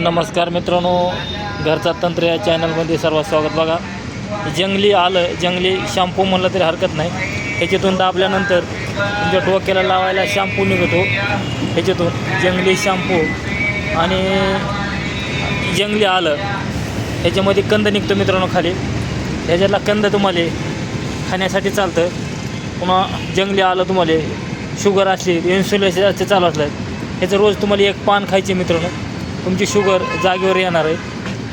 नमस्कार मित्रांनो घरचा तंत्र या चॅनलमध्ये सर्व स्वागत बघा. जंगली आलं जंगली शॅम्पू म्हणलं तरी हरकत नाही. ह्याच्यातून दाबल्यानंतर तुमच्या डोक्याला लावायला शॅम्पू निघतो. ह्याच्यातून जंगली शॅम्पू आणि जंगली आलं ह्याच्यामध्ये कंद निघतो मित्रांनो खाली. ह्याच्यातला कंद तुम्हाला खाण्यासाठी चालतं. पुन्हा जंगली आलं तुम्हाला शुगर असली इन्सुलिन असते चालू असलं. ह्याचं रोज तुम्हाला एक पान खायचे मित्रांनो. तुमची शुगर जागेवर येणार आहे.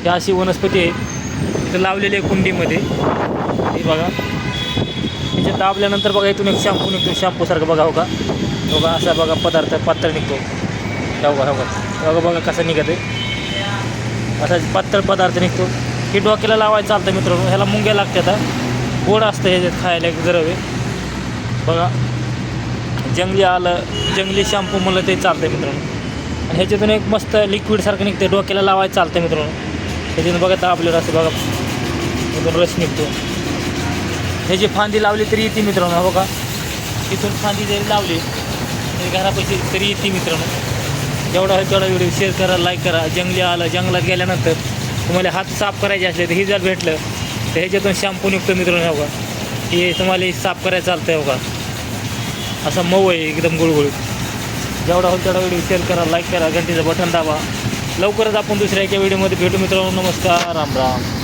ही अशी वनस्पती आहे. तर लावलेली आहे कुंडीमध्ये. हे बघा. ह्याच्यात दाबल्यानंतर बघा इथून एक शॅम्पू निघतो. शॅम्पूसारखं बघा हो का? हो बघा असा बघा पदार्थ पातळ निघतो. हे बघा बघा. बघा कसं निघत आहे. असा पातळ पदार्थ निघतो. हे डोक्याला लावायचं चालतं मित्रांनो. ह्याला मुंग्या लागतात गोड असतं ह्याच्यात खायला एक द्रव्य बघा. जंगली आलं जंगली शॅम्पू म्हणलं ते चालतं मित्रांनो. आणि ह्याच्यातून एक मस्त लिक्विडसारखं निघते डोक्याला लावायचं चालतं मित्रांनो. ह्याच्यातून बघा आपल्याला असं बघा. इथून रस निघतो ह्याची फांदी लावली तरी येते मित्रांनो बघा. तिथून फांदी जरी लावली तरी घरापाशी तरी येते मित्रांनो. जेवढा होईल तेवढा व्हिडिओ शेअर करा लाईक करा. जंगली आलं जंगलात गेल्यानंतर तुम्हाला हात साफ करायचे असले तर हे जर भेटलं तर ह्याच्यातून शॅम्पू निघतो मित्रांनो बघा. हे तुम्हाला साफ करायचं चालतं आहे बघा. असं मऊ आहे एकदम गुळगुळीत. जेवढा होईल तेवढा व्हिडिओ शेअर करा लाईक करा घंटीचं बटन दाबा. लवकरच आपण दुसऱ्या एका व्हिडिओमध्ये भेटू मित्रांनो. नमस्कार राम राम.